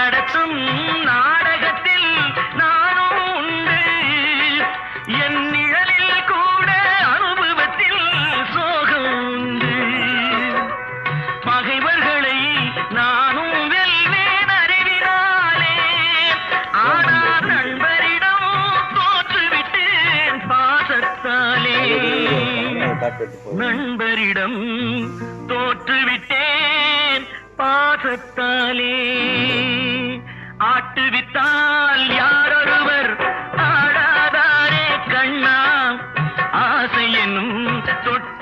நடத்தும் நாடகத்தில் நானும் உண்டு. என் நிழலில் கூட அனுபவத்தில் சோகம் உண்டு. பகைவர்களை நானும் வெல்வேன் அறிவினாலே. ஆனால் நண்பரிடம் தோற்றுவிட்டேன் பாசத்தாலே. நண்பரிடம் தோற்றுவிட்டேன் பாசத்தாலே. ஆசை என்னும் தொட்டு